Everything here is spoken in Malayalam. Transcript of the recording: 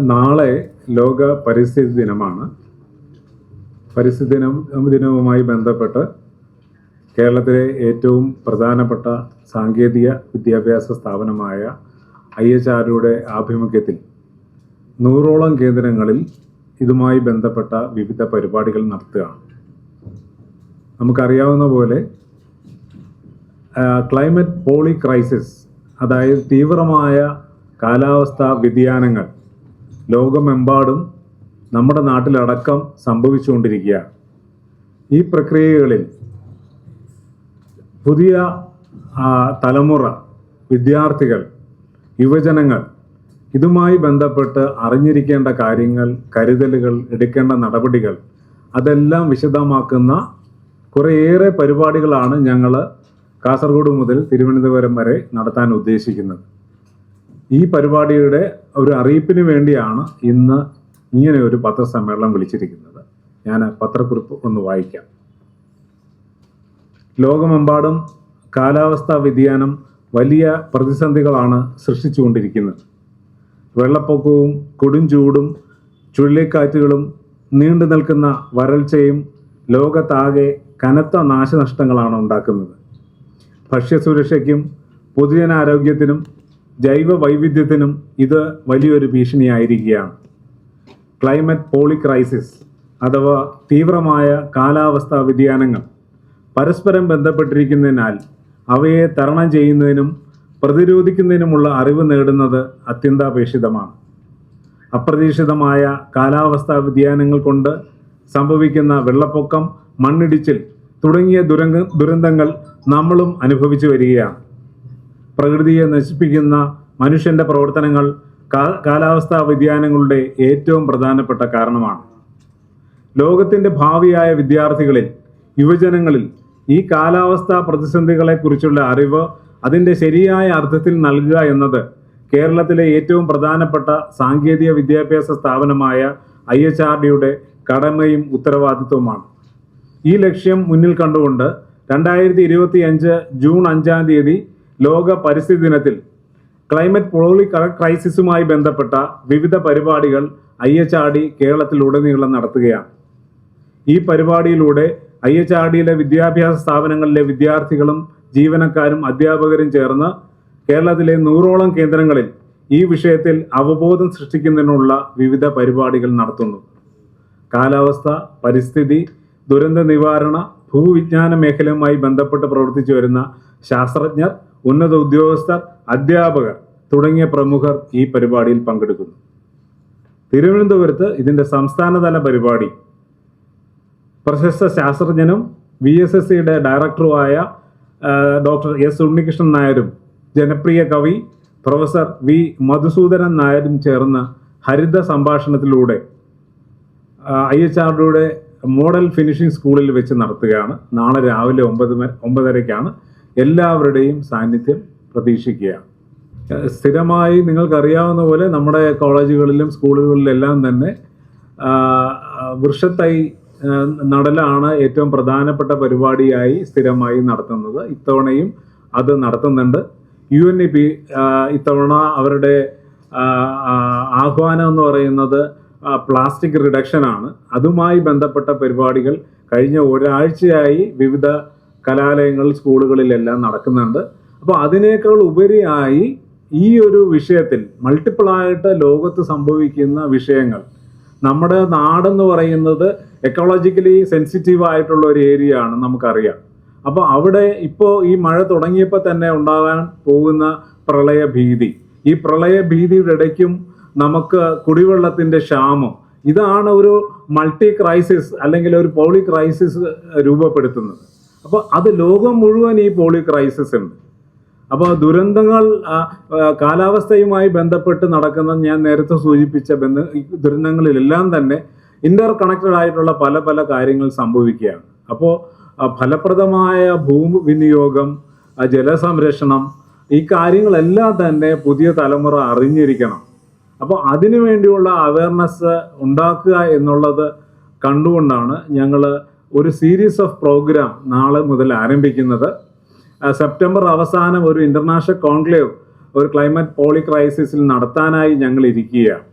നാളെ ലോക പരിസ്ഥിതി ദിനമാണ്. പരിസ്ഥിതി ദിനം ദിനവുമായി ബന്ധപ്പെട്ട് കേരളത്തിലെ ഏറ്റവും പ്രധാനപ്പെട്ട സാങ്കേതിക വിദ്യാഭ്യാസ സ്ഥാപനമായ ഐ എച്ച് ആരുടെ ആഭിമുഖ്യത്തിൽ നൂറോളം കേന്ദ്രങ്ങളിൽ ഇതുമായി ബന്ധപ്പെട്ട വിവിധ പരിപാടികൾ നടത്തുകയാണ്. നമുക്കറിയാവുന്ന പോലെ ക്ലൈമറ്റ് പോളി ക്രൈസിസ് അതായത് തീവ്രമായ കാലാവസ്ഥാ വ്യതിയാനങ്ങൾ ലോകമെമ്പാടും നമ്മുടെ നാട്ടിലടക്കം സംഭവിച്ചുകൊണ്ടിരിക്കുകയാണ് ഈ പ്രക്രിയകളിൽ പുതിയ തലമുറ വിദ്യാർത്ഥികൾ യുവജനങ്ങൾ ഇതുമായി ബന്ധപ്പെട്ട് അറിഞ്ഞിരിക്കേണ്ട കാര്യങ്ങൾ കരുതലുകൾ എടുക്കേണ്ട നടപടികൾ അതെല്ലാം വിശദമാക്കുന്ന കുറേയേറെ പരിപാടികളാണ് ഞങ്ങൾ കാസർഗോഡ് മുതൽ തിരുവനന്തപുരം വരെ നടത്താൻ ഉദ്ദേശിക്കുന്നത്. ഈ പരിപാടിയുടെ ഒരു അറിയിപ്പിന് വേണ്ടിയാണ് ഇന്ന് ഇങ്ങനെ ഒരു പത്രസമ്മേളനം വിളിച്ചിരിക്കുന്നത്. ഞാൻ പത്രക്കുറിപ്പ് ഒന്ന് വായിക്കാം. ലോകമെമ്പാടും കാലാവസ്ഥാ വ്യതിയാനം വലിയ പ്രതിസന്ധികളാണ് സൃഷ്ടിച്ചുകൊണ്ടിരിക്കുന്നത്. വെള്ളപ്പൊക്കവും കൊടും ചൂടും ചുഴലിക്കാറ്റുകളും നീണ്ടു നിൽക്കുന്ന വരൾച്ചയും ലോകത്താകെ കനത്ത നാശനഷ്ടങ്ങളാണ് ഉണ്ടാക്കുന്നത്. ഭക്ഷ്യസുരക്ഷയ്ക്കും പൊതുജനാരോഗ്യത്തിനും ജൈവ വൈവിധ്യത്തിനും ഇത് വലിയൊരു ഭീഷണിയായിരിക്കുകയാണ്. ക്ലൈമറ്റ് പോളി ക്രൈസിസ് അഥവാ തീവ്രമായ കാലാവസ്ഥാ വ്യതിയാനങ്ങൾ പരസ്പരം ബന്ധപ്പെട്ടിരിക്കുന്നതിനാൽ അവയെ തരണം ചെയ്യുന്നതിനും പ്രതിരോധിക്കുന്നതിനുമുള്ള അറിവ് നേടുന്നത് അത്യന്താപേക്ഷിതമാണ്. അപ്രതീക്ഷിതമായ കാലാവസ്ഥാ വ്യതിയാനങ്ങൾ കൊണ്ട് സംഭവിക്കുന്ന വെള്ളപ്പൊക്കം മണ്ണിടിച്ചിൽ തുടങ്ങിയ ദുരന്തങ്ങൾ നമ്മളും അനുഭവിച്ചു വരികയാണ്. പ്രകൃതിയെ നശിപ്പിക്കുന്ന മനുഷ്യന്റെ പ്രവർത്തനങ്ങൾ കാലാവസ്ഥാ വ്യതിയാനങ്ങളുടെ ഏറ്റവും പ്രധാനപ്പെട്ട കാരണമാണ്. ലോകത്തിന്റെ ഭാവിയായ വിദ്യാർത്ഥികളിൽ യുവജനങ്ങളിൽ ഈ കാലാവസ്ഥാ പ്രതിസന്ധികളെക്കുറിച്ചുള്ള അറിവ് അതിന്റെ ശരിയായ അർത്ഥത്തിൽ നൽകുക എന്നത് കേരളത്തിലെ ഏറ്റവും പ്രധാനപ്പെട്ട സാങ്കേതിക വിദ്യാഭ്യാസ സ്ഥാപനമായ ഐ എച്ച് ആർ ഡിയുടെ കടമയും ഉത്തരവാദിത്വവുമാണ്. ഈ ലക്ഷ്യം മുന്നിൽ കണ്ടുകൊണ്ട് രണ്ടായിരത്തി ഇരുപത്തി അഞ്ച് ജൂൺ അഞ്ചാം തീയതി ലോക പരിസ്ഥിതി ദിനത്തിൽ ക്ലൈമറ്റ് പോളി ക്രൈസിസുമായി ബന്ധപ്പെട്ട വിവിധ പരിപാടികൾ ഐ എച്ച് ആർ ഡി കേരളത്തിലുടനീളം നടത്തുകയാണ്. ഈ പരിപാടിയിലൂടെ ഐ എച്ച് ആർ ഡിയിലെ വിദ്യാഭ്യാസ സ്ഥാപനങ്ങളിലെ വിദ്യാർത്ഥികളും ജീവനക്കാരും അധ്യാപകരും ചേർന്ന് കേരളത്തിലെ നൂറോളം കേന്ദ്രങ്ങളിൽ ഈ വിഷയത്തിൽ അവബോധം സൃഷ്ടിക്കുന്നതിനുള്ള വിവിധ പരിപാടികൾ നടത്തുന്നു. കാലാവസ്ഥ പരിസ്ഥിതി ദുരന്ത നിവാരണ ഭൂവിജ്ഞാന മേഖലയുമായി ബന്ധപ്പെട്ട് പ്രവർത്തിച്ചു വരുന്ന ശാസ്ത്രജ്ഞർ ഉന്നത ഉദ്യോഗസ്ഥർ അധ്യാപകർ തുടങ്ങിയ പ്രമുഖർ ഈ പരിപാടിയിൽ പങ്കെടുക്കുന്നു. തിരുവനന്തപുരത്ത് ഇതിന്റെ സംസ്ഥാനതല പരിപാടി പ്രശസ്ത ശാസ്ത്രജ്ഞനും വി എസ് എസ് സിയുടെ ഡയറക്ടറുമായ ഡോക്ടർ എസ് ഉണ്ണികൃഷ്ണൻ നായരും ജനപ്രിയ കവി പ്രൊഫസർ വി മധുസൂദനൻ നായരും ചേർന്ന ഹരിത സംഭാഷണത്തിലൂടെ ഐ എച്ച് ആർ ഡിയുടെ മോഡൽ ഫിനിഷിംഗ് സ്കൂളിൽ വെച്ച് നടത്തുകയാണ്. നാളെ രാവിലെ ഒമ്പത് ഒമ്പതരയ്ക്കാണ്. എല്ലാവരുടെയും സാന്നിധ്യം പ്രതീക്ഷിക്കുകയാണ്. സ്ഥിരമായി നിങ്ങൾക്കറിയാവുന്ന പോലെ നമ്മുടെ കോളേജുകളിലും സ്കൂളുകളിലെല്ലാം തന്നെ വൃക്ഷത്തൈ നടലാണ് ഏറ്റവും പ്രധാനപ്പെട്ട പരിപാടിയായി സ്ഥിരമായി നടത്തുന്നത്. ഇത്തവണയും അത് നടത്തുന്നുണ്ട്. യു എൻ ഇ പി ഇത്തവണ അവരുടെ ആഹ്വാനം എന്ന് പറയുന്നത് പ്ലാസ്റ്റിക് റിഡക്ഷനാണ്. അതുമായി ബന്ധപ്പെട്ട പരിപാടികൾ കഴിഞ്ഞ ഒരാഴ്ചയായി വിവിധ കലാലയങ്ങൾ സ്കൂളുകളിലെല്ലാം നടക്കുന്നുണ്ട്. അപ്പോൾ അതിനേക്കാൾ ഉപരിയായി ഈ ഒരു വിഷയത്തിൽ മൾട്ടിപ്പിളായിട്ട് ലോകത്ത് സംഭവിക്കുന്ന വിഷയങ്ങൾ നമ്മുടെ നാടെന്ന് പറയുന്നത് എക്കോളജിക്കലി സെൻസിറ്റീവ് ആയിട്ടുള്ള ഒരു ഏരിയ ആണ് നമുക്കറിയാം. അപ്പോൾ അവിടെ ഇപ്പോൾ ഈ മഴ തുടങ്ങിയപ്പോൾ തന്നെ ഉണ്ടാകാൻ പോകുന്ന പ്രളയ ഭീതി. ഈ പ്രളയ ഭീതിയുടെ ഇടയ്ക്കും നമുക്ക് കുടിവെള്ളത്തിന്റെ ക്ഷാമം ഇതാണ് ഒരു മൾട്ടി ക്രൈസിസ് അല്ലെങ്കിൽ ഒരു പോളി ക്രൈസിസ് രൂപപ്പെടുത്തുന്നത്. അപ്പോൾ അത് ലോകം മുഴുവൻ ഈ പോളി ക്രൈസിസ് ഉണ്ട്. അപ്പോൾ ദുരന്തങ്ങൾ കാലാവസ്ഥയുമായി ബന്ധപ്പെട്ട് നടക്കുന്ന ഞാൻ നേരത്തെ സൂചിപ്പിച്ച ബന്ധ ദുരന്തങ്ങളിലെല്ലാം തന്നെ ഇന്റർ കണക്റ്റഡ് ആയിട്ടുള്ള പല പല കാര്യങ്ങൾ സംഭവിക്കുകയാണ്. അപ്പോൾ ഫലപ്രദമായ ഭൂമി വിനിയോഗം ജലസംരക്ഷണം ഈ കാര്യങ്ങളെല്ലാം തന്നെ പുതിയ തലമുറ അറിഞ്ഞിരിക്കണം. അപ്പോൾ അതിനു വേണ്ടിയുള്ള അവയർനെസ് ഉണ്ടാക്കുക എന്നുള്ളത് കണ്ടുകൊണ്ടാണ് ഞങ്ങൾ ഒരു സീരീസ് ഓഫ് പ്രോഗ്രാം നാളെ മുതൽ ആരംഭിക്കുന്നത്. സെപ്റ്റംബർ അവസാനം ഒരു ഇന്റർനാഷണൽ കോൺക്ലേവ് ഒരു ക്ലൈമറ്റ് പോളി ക്രൈസിസിൽ നടത്താനായി ഞങ്ങൾ ഇരിക്കുകയാണ്.